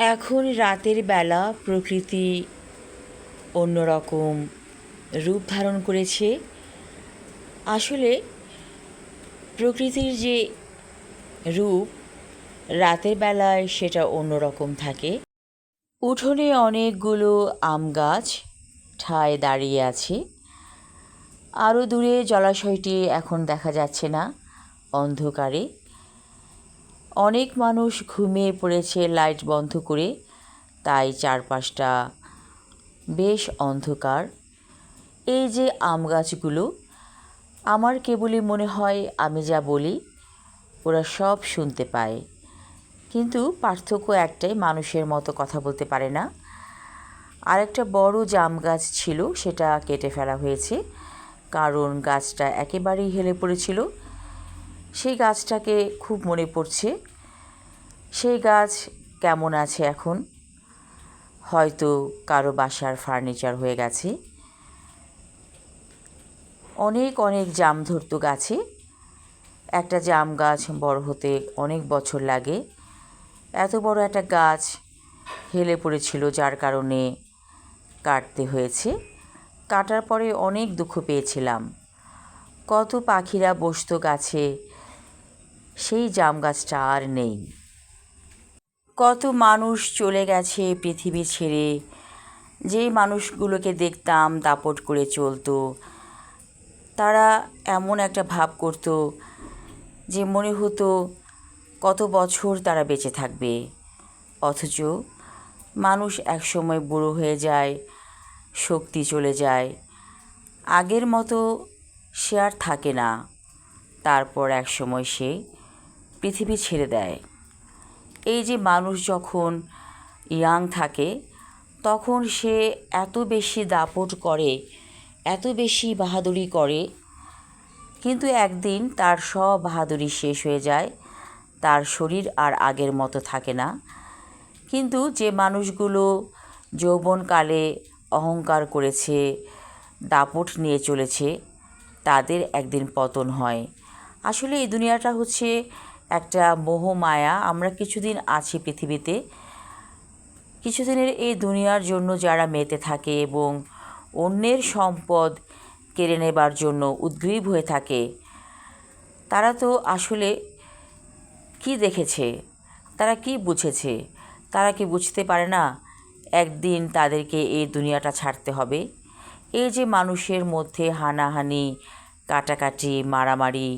এখন রাতের বেলা প্রকৃতি অন্যরকম রূপ ধারণ করেছে। আসলে প্রকৃতির যে রূপ, রাতের বেলায় সেটা অন্যরকম থাকে। উঠোনে অনেকগুলো আম গাছ ঠায় দাঁড়িয়ে আছে। আরও দূরে জলাশয়টি এখন দেখা যাচ্ছে না, অন্ধকারে। অনেক মানুষ ঘুমিয়ে পড়েছে, লাইট বন্ধ করে। তাই চারপাশটা বেশ অন্ধকার। এই যে আম গাছগুলো, আমার কেবলই মনে হয় আমি যা বলি, ওরা সব শুনতে পায়। কিন্তু পার্থক্য একটাই, মানুষের মতো কথা বলতে পারে না। আরেকটা বড় জাম গাছ ছিল, সেটা কেটে ফেলা হয়েছে। কারণ গাছটা একেবারেই হেলে পড়েছিল। সেই গাছটাকে খুব মনে পড়ছে। সেই গাছ কেমন আছে এখন? হয়তো কারও বাসার ফার্নিচার হয়ে গেছে। অনেক অনেক জাম ধরতো গাছে। একটা জাম গাছ বড় হতে অনেক বছর লাগে। এত বড় একটা গাছ হেলে পড়েছিল, যার কারণে কাটতে হয়েছে। কাটার পরে অনেক দুঃখ পেয়েছিলাম। কত পাখিরা বসতো গাছে সেই জাম গাছটা আর নেই। কত মানুষ চলে গেছে পৃথিবী ছেড়ে। যেই মানুষগুলোকে দেখতাম দাপট করে চলতো। তারা এমন একটা ভাব করতো যে মনে হতো কত বছর তারা বেঁচে থাকবে। অথচ মানুষ একসময় বুড়ো হয়ে যায়, শক্তি চলে যায়। আগের মতো সে আর থাকে না। তারপর এক সময় সে পৃথিবী ছেড়ে দেয়। এই যে মানুষ যখন ইয়াং থাকে, তখন সে এত বেশি দাপট করে, এত বেশি বাহাদুরি করে, কিন্তু একদিন তার সব বাহাদুরি শেষ হয়ে যায়, তার শরীর আর আগের মতো থাকে না। কিন্তু যে মানুষগুলো যৌবনকালে অহংকার করেছে, দাপট নিয়ে চলেছে, তাদের একদিন পতন হয়। আসলে এই দুনিয়াটা হচ্ছে একটা মোহমায়া আমরা কিছুদিন আছি পৃথিবীতে। কিছুদিনের এই দুনিয়ার জন্য যারা মেতে থাকে এবং অন্যের সম্পদ কেড়ে নেবার জন্য উদ্গ্রীব হয়ে থাকে, তারা তো আসলে কি দেখেছে? তারা কি বুঝেছে? তারা কি বুঝতে পারে না একদিন তাদেরকে এই দুনিয়াটা ছাড়তে হবে? এই যে মানুষের মধ্যে হানাহানি, কাটাকাটি, মারামারি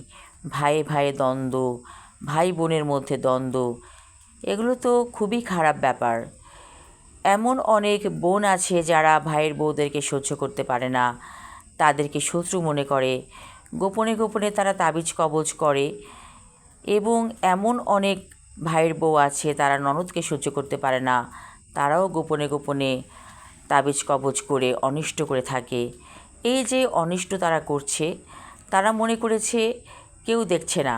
ভাইয়ে ভাইয়ে দ্বন্দ্ব ভাই বোনের মধ্যে দ্বন্দ্ব, এগুলো তো খুবই খারাপ ব্যাপার। এমন অনেক বোন আছে যারা ভাইয়ের বউদেরকে সহ্য করতে পারে না, তাদেরকে শত্রু মনে করে, গোপনে গোপনে তারা তাবিজ কবজ করে এবং এমন অনেক ভাইয়ের বউ আছে তারা ননদকে সহ্য করতে পারে না, তারাও গোপনে গোপনে তাবিজ কবজ করে অনিষ্ট করে থাকে। এই যে অনিষ্ট তারা করছে, তারা মনে করেছে কেউ দেখছে না।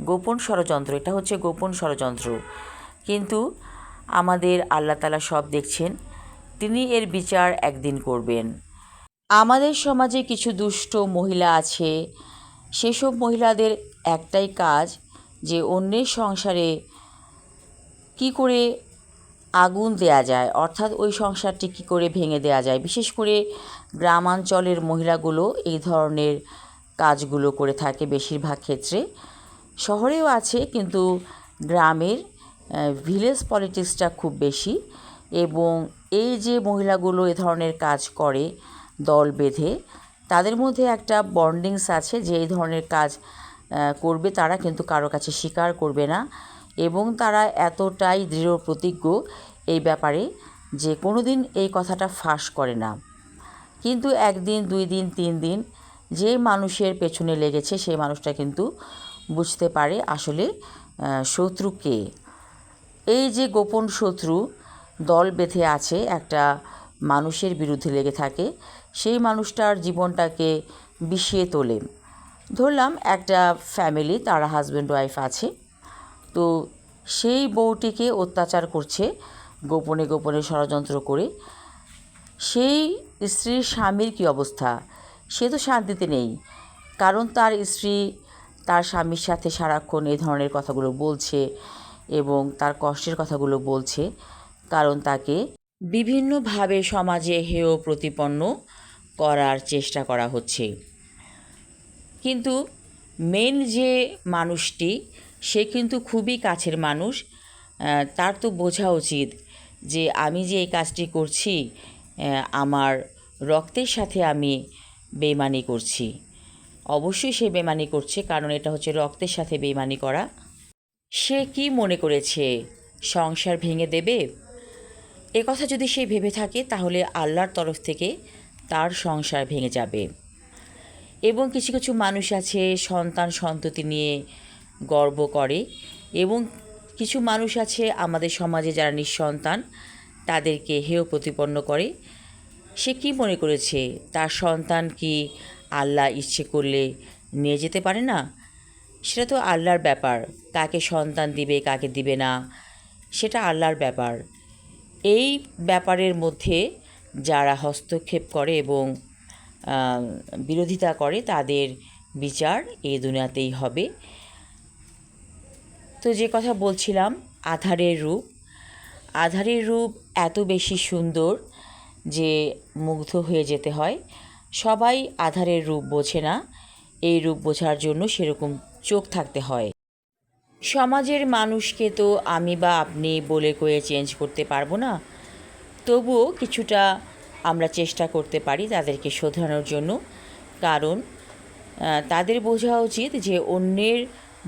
গোপন ষড়যন্ত্র, এটা হচ্ছে গোপন ষড়যন্ত্র। কিন্তু আমাদের আল্লাহ তালা সব দেখছেন, তিনি এর বিচার একদিন করবেন। আমাদের সমাজে কিছু দুষ্ট মহিলা আছে, সেসব মহিলাদের একটাই কাজ যে অন্যের সংসারে কি করে আগুন দেয়া যায়, অর্থাৎ ওই সংসারটি কী করে ভেঙে দেওয়া যায়। বিশেষ করে গ্রামাঞ্চলের মহিলাগুলো এই ধরনের কাজগুলো করে থাকে বেশিরভাগ ক্ষেত্রে। শহরেও আছে, কিন্তু গ্রামের ভিলেজ পলিটিক্সটা খুব বেশি এবং এই যে মহিলাগুলো এ ধরনের কাজ করে, দল বেঁধে, তাদের মধ্যে একটা বন্ডিংস আছে যে এই ধরনের কাজ করবে তারা কিন্তু কারও কাছে স্বীকার করবে না এবং তারা এতটাই দৃঢ় প্রতিজ্ঞ এই ব্যাপারে যে কোনো দিন এই কথাটা ফাঁস করে না। কিন্তু একদিন, দুই দিন, তিন দিন যে মানুষের পেছনে লেগেছে সেই মানুষটা কিন্তু বুঝতে পারে আসলে শত্রু কে। এই যে গোপন শত্রু দল বেঁধে আছে একটা মানুষের বিরুদ্ধে লেগে থাকে, সেই মানুষটার জীবনটাকে বিষিয়ে তোলে। ধরলাম একটা ফ্যামিলি তারা হাজব্যান্ড ওয়াইফ আছে। তো সেই বউটিকে অত্যাচার করছে গোপনে গোপনে ষড়যন্ত্র করে। সেই স্ত্রীর স্বামীর কী অবস্থা? সে তো শান্তিতে নেই। কারণ তার স্ত্রী তার স্বামীর সাথে সারাক্ষণ এই ধরনের কথাগুলো বলছে এবং তার কষ্টের কথাগুলো বলছে, কারণ তাকে বিভিন্নভাবে সমাজে হেয় প্রতিপন্ন করার চেষ্টা করা হচ্ছে। কিন্তু মেন যে মানুষটি, সে কিন্তু খুবই কাছের মানুষ। তার তো বোঝা উচিত যে আমি যে এই কাজটি করছি আমার রক্তের সাথে আমি বেমানি করছি। অবশ্যই সে বেমানি করছে, কারণ এটা হচ্ছে রক্তের সাথে বেমানি করা। সে কি মনে করেছে? সংসার ভেঙে দেবে? এ কথা যদি সে ভেবে থাকে, তাহলে আল্লাহর তরফ থেকে তার সংসার ভেঙে যাবে। এবং কিছু কিছু মানুষ আছে, সন্তান সন্ততি নিয়ে গর্ব করে, এবং কিছু মানুষ আছে আমাদের সমাজে যারা নিঃসন্তান, তাদেরকে হেয় প্রতিপন্ন করে। সে কি মনে করেছে? তার সন্তান কি আল্লাহ ইচ্ছে করলে নিয়ে যেতে পারে না? সেটা তো আল্লাহর ব্যাপার। কাকে সন্তান দিবে, কাকে দিবে না, সেটা আল্লাহর ব্যাপার। এই ব্যাপারের মধ্যে যারা হস্তক্ষেপ করে এবং বিরোধিতা করে তাদের বিচার এই দুনিয়াতেই হবে। তো যে কথা বলছিলাম, আধারের রূপ। আধারের রূপ এত বেশি সুন্দর যে মুগ্ধ হয়ে যেতে হয়। সবাই আধারের রূপ বোঝে না। এই রূপ বোঝার জন্য সেরকম চোখ থাকতে হয়। সমাজের মানুষকে তো আমি বা আপনি বলে কয়ে চেঞ্জ করতে পারব না। তবুও কিছুটা আমরা চেষ্টা করতে পারি তাদেরকে শোধরানোর জন্য। কারণ তাদের বোঝা উচিত যে অন্যের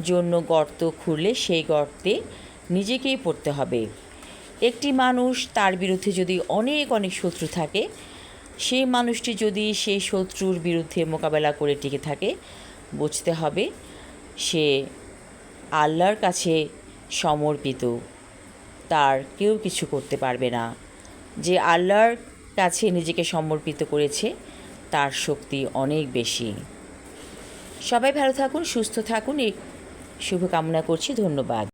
জন্য গর্ত খুঁড়লে সেই গর্তে নিজেকেই পড়তে হবে। একটি মানুষ তার বিরুদ্ধে যদি অনেক অনেক শত্রু থাকে সেই মানুষটি যদি সেই শত্রুর বিরুদ্ধে মোকাবেলা করে টিকে থাকে, বুঝতে হবে সে আল্লাহর কাছে সমর্পিত। তার কেউ কিছু করতে পারবে না। যে আল্লাহর কাছে নিজেকে সমর্পিত করেছে, তার শক্তি অনেক বেশি। সবাই ভালো থাকুন, সুস্থ থাকুন। এই শুভকামনা করছি। ধন্যবাদ।